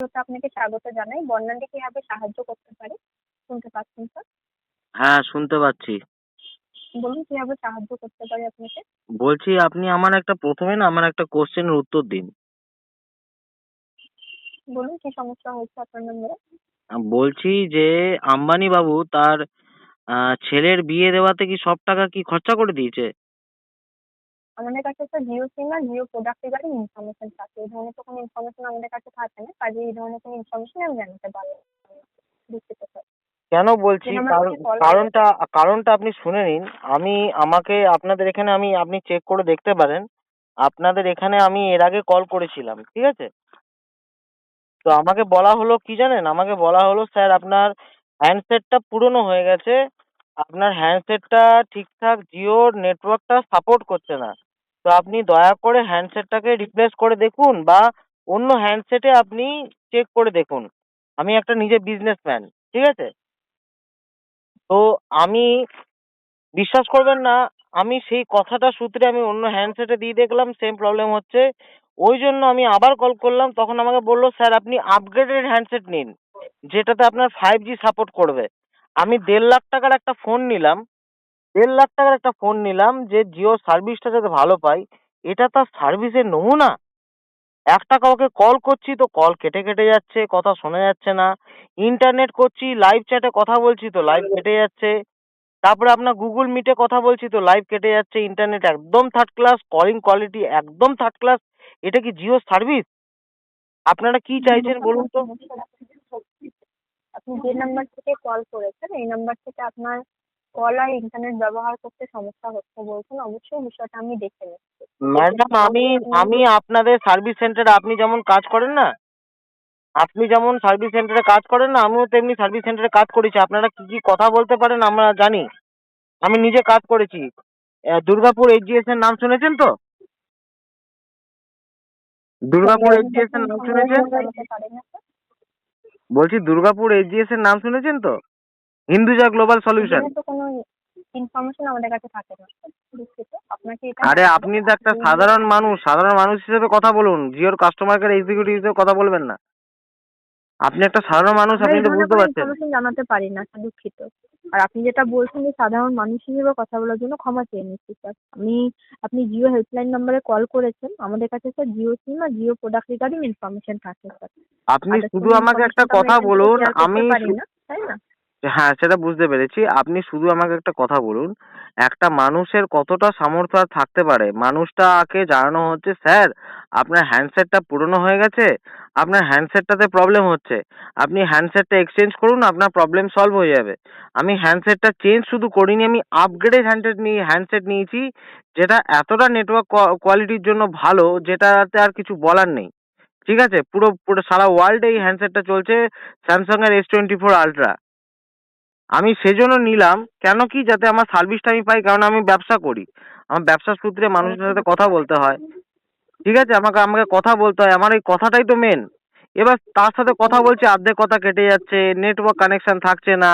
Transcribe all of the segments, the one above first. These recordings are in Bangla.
ভিডিওতে আপনাকে স্বাগত জানাই। বর্ণালী কীভাবে সাহায্য করতে পারে? শুনতে পাচ্ছেন স্যার হ্যাঁ শুনতে পাচ্ছি। বলুন কীভাবে সাহায্য করতে পারি আপনাকে? বলছি আপনি আমার একটা প্রথমে না আমার একটা কোশ্চেনের উত্তর দিন। বলুন কি সমস্যা হয়েছে আপনার নম্বরে? বলছি যে আম্বানি বাবু তার ছেলের বিয়ে দেওয়াতে কি সব টাকা কি খরচা করে দিয়েছে? আমাদের কাছে স্যার জিও সিম আর জিও প্রোডাক্ট রিগার্ডিং ইনফরমেশন থাকে। এই ধরনের তো কোনো ইনফরমেশন আমাদের কাছে থাকে না। কাজে এই ধরনের কোনো ইনফরমেশন আমি জানাতে পারব না। দুঃখিত স্যার কেন বলছি? কারণ কারণটা কারণটা আপনি শুনে নিন। আমি আমাকে আপনাদের এখানে আমি আপনি চেক করে দেখতে পারেন। আপনাদের এখানে আমি এর আগে কল করেছিলাম ঠিক আছে? তো আমাকে বলা হলো কি জানেন? আমাকে বলা হলো স্যার আপনার হ্যান্ডসেটটা পুরনো হয়ে গেছে। আপনার হ্যান্ডসেটটা ঠিকঠাক জিওর নেটওয়ার্কটা সাপোর্ট করছে না। তো আপনি দয়া করে হ্যান্ডসেটটাকে রিপ্লেস করে দেখুন বা অন্য হ্যান্ডসেটে আপনি চেক করে দেখুন। আমি একটা নিজে বিজনেসম্যান ঠিক আছে? তো আমি বিশ্বাস করবেন না, আমি সেই কথাটা সূত্রে আমি অন্য হ্যান্ডসেটে দিয়ে দেখলাম সেম প্রবলেম হচ্ছে। ওই জন্য আমি আবার কল করলাম, তখন আমাকে বলল, স্যার, আপনি আপগ্রেডেড হ্যান্ডসেট নিন, যেটাতে আপনার ফাইভ জি সাপোর্ট করবে। আমি দেড় লাখ টাকার একটা ফোন নিলাম দেড় লাখ টাকার একটা ফোন নিলাম যে জিও সার্ভিসটা যাতে ভালো পাই, এটা তার সার্ভিসের নমুনা। একটা কাউকে কল করছি তো কল কেটে কেটে যাচ্ছে, কথা শোনা যাচ্ছে না। ইন্টারনেট করছি লাইভ চ্যাটে কথা বলছি তো লাইভ কেটে যাচ্ছে। তারপরে আপনার গুগল মিটে কথা বলছি তো লাইভ কেটে যাচ্ছে ইন্টারনেট একদম থার্ড ক্লাস কলিং কোয়ালিটি একদম থার্ড ক্লাস এটা কি জিও সার্ভিস আপনারা কি চাইছেন বলুন তো? আপনি যে নাম্বার থেকে কল করেছেন, এই নাম্বার থেকে আপনার কল আর ইন্টারনেট ব্যবহার করতে সমস্যা হচ্ছে বলছেন অবশ্যই বিষয়টা আমি দেখে নিচ্ছি। ম্যাডাম আমি আমি আপনাদের সার্ভিস সেন্টারে আপনি যেমন কাজ করেন না আপনি যেমন সার্ভিস সেন্টারে কাজ করেন না আমিও তেমনি সার্ভিস সেন্টারে কাজ করেছি। আপনারা কি কি কথা বলতে পারেন আমরা জানি। আমি নিজে কাজ করেছি। দুর্গাপুর এইচডিএস এর নাম শুনেছেন তো? দুর্গাপুর এইচডিএস এর নাম শুনেছেন? বলছি দুর্গাপুর এইচডিএস এর নাম শুনেছেন তো? হিন্দুজা গ্লোবাল সলিউশন তো কোনো ইনফরমেশন আমাদের কাছে থাকে না দুঃখিত। আপনাকে এটা আরে আপনি তো একটা সাধারণ মানুষ সাধারণ মানুষ হিসেবে কথা বলুন জিওর কাস্টমার কেয়ার এক্সিকিউটিভ হিসেবে কথা বলবেন না। আপনি একটা সাধারণ মানুষ আপনি তো বুঝতে পারছেন। জানাতে পারি না দুঃখিত। আর আপনি যেটা বলছেন যে সাধারণ মানুষ হিসেবে কথা বলার জন্য ক্ষমা চেয়ে নিচ্ছি স্যার আমি আপনি জিও হেল্পলাইন নম্বরে কল করেছেন আমাদের কাছে স্যার জিও সিম আর জিও প্রোডাক্ট রিগার্ডিং ইনফরমেশন থাকে স্যার আপনি শুধু আমাকে একটা কথা বলুন আমি তাই না? হ্যাঁ সেটা বুঝতে পেরেছি। আপনি শুধু আমাকে একটা কথা বলুন, একটা মানুষের কতটা সামর্থ্য আর থাকতে পারে? মানুষটাকে জানানো হচ্ছে, স্যার, আপনার হ্যান্ডসেটটা পুরনো হয়ে গেছে, আপনার হ্যান্ডসেটটাতে প্রবলেম হচ্ছে। আপনি হ্যান্ডসেটটা এক্সচেঞ্জ করুন, আপনার প্রবলেম সলভ হয়ে যাবে। আমি হ্যান্ডসেটটা চেঞ্জ শুধু করিনি, আমি আপগ্রেডেড হ্যান্ডসেট নিয়ে, হ্যান্ডসেট নিয়েছি, যেটা এতটা নেটওয়ার্ক কোয়ালিটির জন্য ভালো, যেটাতে আর কিছু বলার নেই। ঠিক আছে? পুরো পুরো সারা ওয়ার্ল্ডে এই হ্যান্ডসেটটা চলছে স্যামসাংয়ের এস টোয়েন্টি ফোর আলট্রা আমি সেজন্য নিলাম, কেন কি যাতে আমার সার্ভিসটা আমি পাই, কারণ আমি ব্যবসা করি। আমার ব্যবসার সূত্রে মানুষের সাথে কথা বলতে হয়। ঠিক আছে? আমাকে আমাকে কথা বলতে হয়। আমার এই কথাটাই তো মেন এবার তার সাথে কথা বলছি, অর্ধেক কথা কেটে যাচ্ছে নেটওয়ার্ক কানেকশন থাকছে না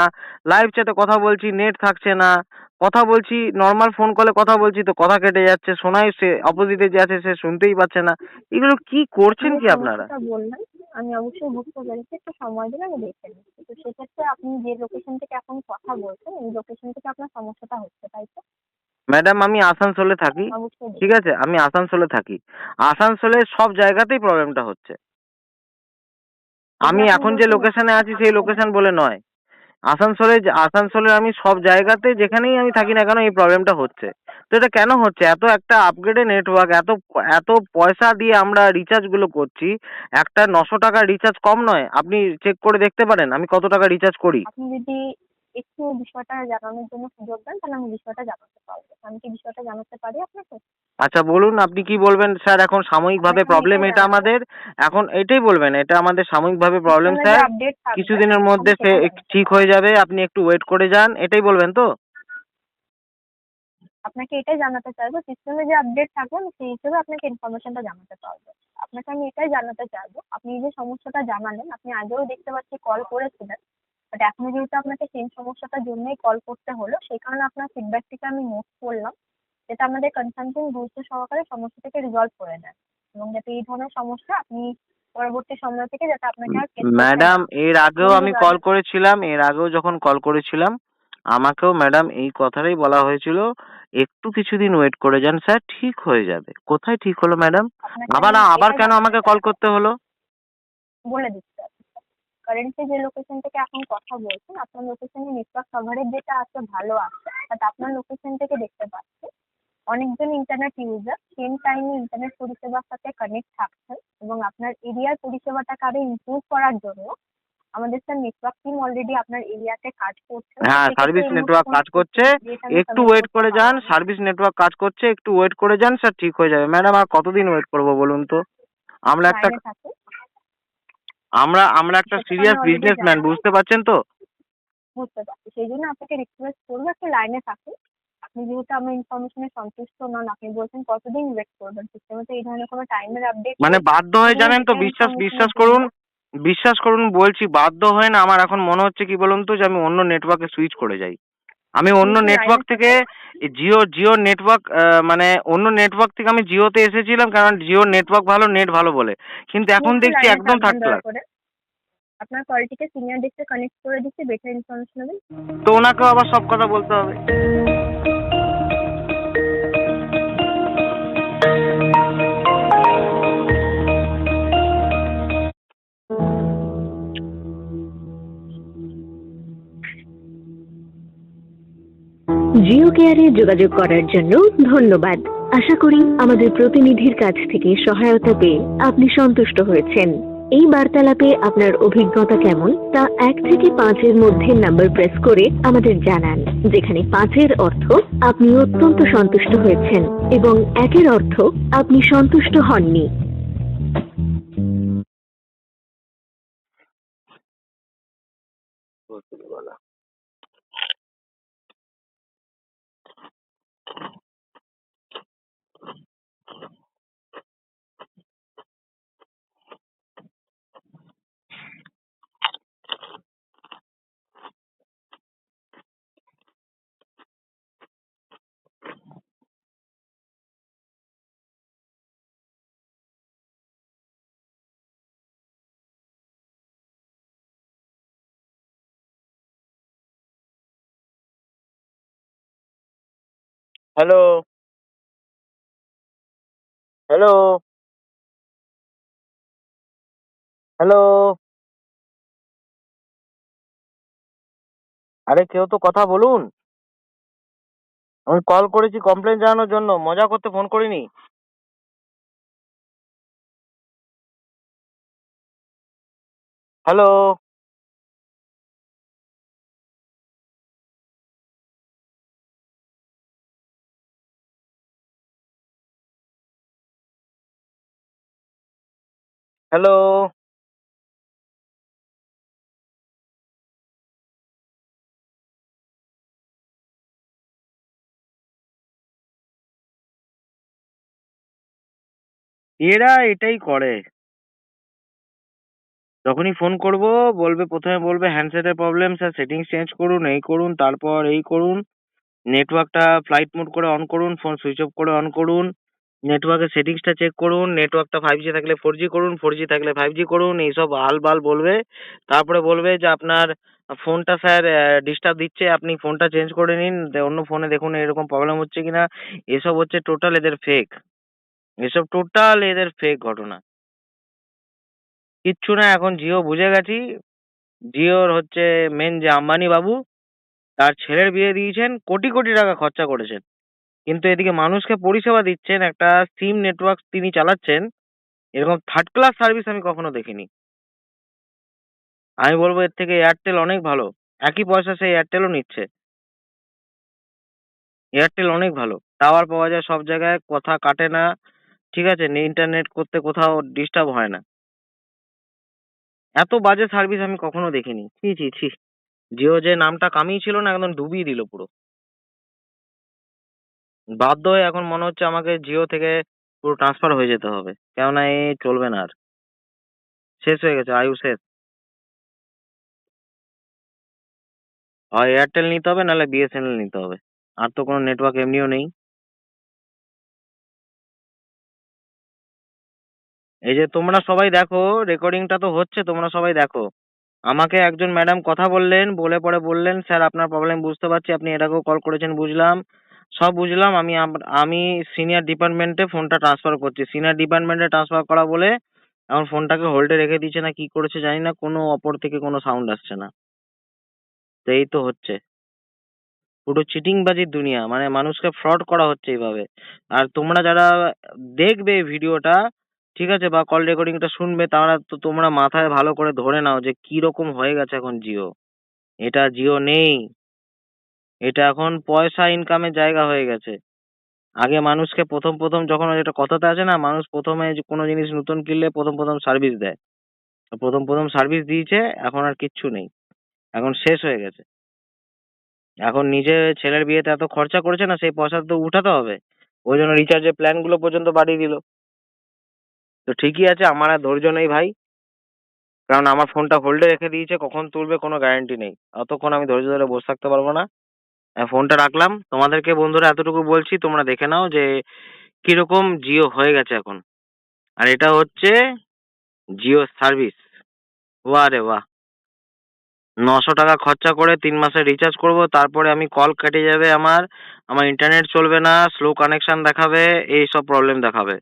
লাইভ চ্যাটে কথা বলছি নেট থাকছে না। কথা বলছি নর্মাল ফোন কলে কথা বলছি তো কথা কেটে যাচ্ছে শোনাই সে অপোজিটে যে আছে সে শুনতেই পাচ্ছে না। এগুলো কি করছেন কি আপনারা? আমি অবশ্যই বুঝতে পেরেছি একটু সময় দিলে আমি দেখে নিচ্ছি তো সেক্ষেত্রে আপনি যে লোকেশন থেকে এখন কথা বলছেন এই লোকেশন থেকে আপনার সমস্যাটা হচ্ছে তাই তো? ম্যাডাম আমি আসানসোলে থাকি। ঠিক আছে আমি আসানসোলে থাকি। আসানসোলে সব জায়গাতেই প্রবলেমটা হচ্ছে। আমি এখন যে লোকেশনে আছি সেই লোকেশন বলে নয়। আসানসোলে আসানসোলে আমি সব জায়গাতে যেখানেই আমি থাকি না কেন এই প্রবলেমটা হচ্ছে। তো এটা কেন হচ্ছে? এত একটা আপগ্রেডেড নেটওয়ার্ক এত এত পয়সা দিয়ে আমরা রিচার্জগুলো করছি। একটা নশো টাকার রিচার্জ কম নয়। আপনি চেক করে দেখতে পারেন, আমি কত টাকা রিচার্জ করি। আপনি যদি একটু বিষয়টা জানানোর জন্য সুযোগ দেন, তাহলে আমি বিষয়টা জানাতে পারব। আমি কি বিষয়টা জানাতে পারি আপনাকে? আচ্ছা বলুন আপনি কি বলবেন? স্যার এখন সাময়িকভাবে প্রবলেম এটা আমাদের। এখন এটাই বলবেন এটা আমাদের সাময়িকভাবে প্রবলেম স্যার। কিছুদিনের মধ্যে সে ঠিক হয়ে যাবে আপনি একটু ওয়েট করে যান এটাই বলবেন তো? আপনাকে এটাই জানাতে চাইব সিস্টেমে যে আপডেট থাকবে আমি সেই হিসেবে আপনাকে ইনফরমেশনটা জানাতে পারব। আপনাকে আমি এটাই জানাতে চাইব আপনি যে সমস্যাটা জানালেন আপনি আগেও দেখতে পাচ্ছি কল করেছিলেন বাট এখনও যেহেতু আপনাকে সেম সমস্যাটার জন্যই কল করতে হলো সেই কারণে আপনার ফিডব্যাকটিকে আমি নোট করলাম। যেটা আমাদের কনসালটেন্ট গুরুত্ব সহকারে সমস্যাটাকে রিজলভ করে দেন এবং যাতে এই ধরনের সমস্যা আপনি পরবর্তী সময় থেকে যাতে আপনাকে আর ম্যাডাম এর আগেও আমি কল করেছিলাম এর আগেও যখন কল করেছিলাম আমাকেও ম্যাডাম এই কথাটাই বলা হয়েছিল একটু কিছুদিন ওয়েট করে যান স্যার ঠিক হয়ে যাবে। কোথায় ঠিক হলো ম্যাডাম? আবার আবার কেন আমাকে কল করতে হলো? বলে দিচ্ছি কারেন্টলি যে লোকেশন থেকে এখন কথা বলছেন আপনার লোকেশনে নেটওয়ার্ক কভারেজ যেটা আছে ভালো আছে। বাট আপনার লোকেশন থেকে দেখতে পাচ্ছি অনেকজন ইন্টারনেট ইউজার সেম টাইমে ইন্টারনেট পরিষেবার সাথে কানেক্ট থাকছেন এবং আপনার এরিয়ার পরিষেবাটাকে আরও ইমপ্রুভ করার জন্য আমাদের স্যার নেটওয়ার্ক টিম অলরেডি আপনার এরিয়াতে কাজ করছে। হ্যাঁ সার্ভিস নেটওয়ার্ক কাজ করছে। একটু ওয়েট করে যান সার্ভিস নেটওয়ার্ক কাজ করছে একটু ওয়েট করে যান স্যার ঠিক হয়ে যাবে। ম্যাডাম আর কতদিন ওয়েট করব বলুন তো? আমরা একটা আমরা আমরা একটা সিরিয়াস বিজনেসম্যান বুঝতে পারছেন তো? বুঝতে পারছি। সেই জন্য আপনাকে রিকোয়েস্ট করব একটু লাইনে থাকুন। আপনি যেহেতু আমার ইনফরমেশনে সন্তুষ্ট নন আপনি বলছেন কতদিন ওয়েট করবেন? সিস্টেমে তো এই ধরনের কোনো টাইমের আপডেট মানে বাধ্য হয়ে জানেন তো বিশ্বাস বিশ্বাস করুন বিশ্বাস করুন বলছি বাধ্য হয়ে না আমার এখন মনে হচ্ছে কি বলুন তো যে আমি অন্য নেটওয়ার্কে সুইচ করে যাই। আমি অন্য নেটওয়ার্ক থেকে জিও জিও নেটওয়ার্ক মানে অন্য নেটওয়ার্ক থেকে আমি জিওতে এসেছিলাম কারণ জিও নেটওয়ার্ক ভালো নেট ভালো বলে। কিন্তু এখন দেখছি একদম থার্ড ক্লাস আপনার কলটিকে সিনিয়র ডেস্কে কানেক্ট করে দিচ্ছি বেটার ইনফরমেশন নেবেন তো ওনাকেও আবার সব কথা বলতে হবে। জিও কেয়ারে যোগাযোগ করার জন্য ধন্যবাদ। আশা করি আমাদের প্রতিনিধির কাছ থেকে সহায়তা পেয়ে আপনি সন্তুষ্ট হয়েছেন। এই বার্তালাপে আপনার অভিজ্ঞতা কেমন তা এক থেকে পাঁচের মধ্যে নাম্বার প্রেস করে আমাদের জানান, যেখানে পাঁচের অর্থ আপনি অত্যন্ত সন্তুষ্ট হয়েছেন এবং একের অর্থ আপনি সন্তুষ্ট হননি। হ্যালো। হ্যালো। হ্যালো। আরে কেউ তো কথা বলুন। আমি কল করেছি কমপ্লেন জানানোর জন্য, মজা করতে ফোন করিনি। হ্যালো। হ্যালো। এরা এটাই করে। যখনই ফোন করব, বলবে প্রথমে বলবে হ্যান্ডসেটের প্রবলেম স্যার সেটিংস চেঞ্জ করুন, এই করুন, তারপর এই করুন নেটওয়ার্কটা ফ্লাইট মোড করে অন করুন ফোন সুইচ অফ করে অন করুন। নেটওয়ার্কের সেটিংসটা চেক করুন নেটওয়ার্কটা ফাইভ জি থাকলে ফোর জি করুন ফোর জি থাকলে ফাইভ জি করুন, এইসব আলবাল বলবে। তারপরে বলবে যে আপনার ফোনটা স্যার ডিস্টার্ব দিচ্ছে, আপনি ফোনটা চেঞ্জ করে নিন অন্য ফোনে দেখুন এরকম প্রবলেম হচ্ছে কি কিনা। এসব হচ্ছে টোটাল এদের ফেক এসব টোটাল এদের ফেক ঘটনা। কিচ্ছু না, এখন জিও বুঝে গেছি। জিওর হচ্ছে মেন যে আম্বানি বাবু, তার ছেলের বিয়ে দিয়েছেন, কোটি কোটি টাকা খরচা করেছেন। কিন্তু এদিকে মানুষকে পরিষেবা দিচ্ছেন একটা সিম নেটওয়ার্ক তিনি চালাচ্ছেন। এরকম থার্ড ক্লাস সার্ভিস আমি কখনো দেখিনি। আমি বলব এর থেকে এয়ারটেল অনেক ভালো। একই পয়সা সে এয়ারটেলও নিচ্ছে। এয়ারটেল অনেক ভালো। টাওয়ার পাওয়া যায় সব জায়গায়, কথা কাটে না। ঠিক আছে ইন্টারনেট করতে কোথাও ডিস্টার্ব হয় না। এত বাজে সার্ভিস আমি কখনো দেখিনি। ছি ছি ছি। জিও যে নামটা কামিয়েছিল না, একদম ডুবিয়ে দিল পুরো। বাধ্য হয়ে এখন মনে হচ্ছে আমাকে জিও থেকে পুরো ট্রান্সফার হয়ে যেতে হবে। কেননা এ চলবে না আর। শেষ হয়ে গেছে আয়ু শেষ। হয় এয়ারটেল নিতে হবে, নাহলে বিএসএনএল নিতে হবে। আর তো কোনো নেটওয়ার্ক এমনিও নেই। এই যে তোমরা সবাই দেখো রেকর্ডিংটা তো হচ্ছে, তোমরা সবাই দেখো। আমাকে একজন ম্যাডাম কথা বললেন, বলে পরে বললেন, স্যার, আপনার প্রবলেম বুঝতে পারছি, আপনি এটাকেও কল করেছেন, বুঝলাম। সব বুঝলাম, আমি আম- সিনিয়র ডিপার্টমেন্টে ফোনটা ট্রান্সফার করছি। সিনিয়র ডিপার্টমেন্টে ট্রান্সফার করা বলে এখন ফোনটাকে হোল্ডে রেখে দিয়েছে না, কি করেছে জানি না, কোনো অপর থেকে কোনো সাউন্ড আসছে না। এই তো হচ্ছে। পুরো চিটিংবাজির দুনিয়া মানে মানুষকে ফ্রড করা হচ্ছে এইভাবে। আর তোমরা যারা দেখবে ভিডিওটা, ঠিক আছে, বা কল রেকর্ডিংটা শুনবে, তারা তো তোমরা মাথায় ভালো করে ধরে নাও যে কি রকম হয়ে গেছে এখন জিও। এটা জিও নেই। এটা এখন পয়সা ইনকামের জায়গা হয়ে গেছে। আগে মানুষকে প্রথম প্রথম যখন ওই একটা কথাতে আছে না, মানুষ প্রথমে কোনো জিনিস নতুন কিনলে প্রথম প্রথম সার্ভিস দেয়। প্রথম প্রথম সার্ভিস দিয়েছে, এখন আর কিচ্ছু নেই। এখন শেষ হয়ে গেছে। এখন নিজে ছেলের বিয়েতে এত খরচা করেছে না, সেই পয়সা তো উঠাতে হবে। ওই জন্য রিচার্জের প্ল্যানগুলো পর্যন্ত বাড়িয়ে দিল। তো ঠিকই আছে, আমার আর ধৈর্য নেই ভাই। কারণ আমার ফোনটা হোল্ডে রেখে দিয়েছে, কখন তুলবে কোনো গ্যারান্টি নেই। অতক্ষণ আমি ধৈর্য ধরে বসে থাকতে পারব না। ফোনটা রাখলাম। তোমাদেরকে বন্ধুরা এতটুকু বলছি, তোমরা দেখে নাও যে কীরকম জিও হয়ে গেছে এখন। আর এটা হচ্ছে জিও সার্ভিস। বাহ রে বাহ! নশো টাকা খরচা করে তিন মাসে রিচার্জ করব, তারপরে আমি কল কেটে যাবে আমার। আমার ইন্টারনেট চলবে না স্লো কানেকশন দেখাবে এই সব প্রবলেম দেখাবে।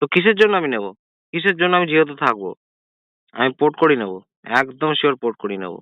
তো কিসের জন্য আমি নেব? কিসের জন্য আমি জিওতে থাকব? আমি পোর্ট করি নেব। একদম শিওর পোর্ট করি নেব।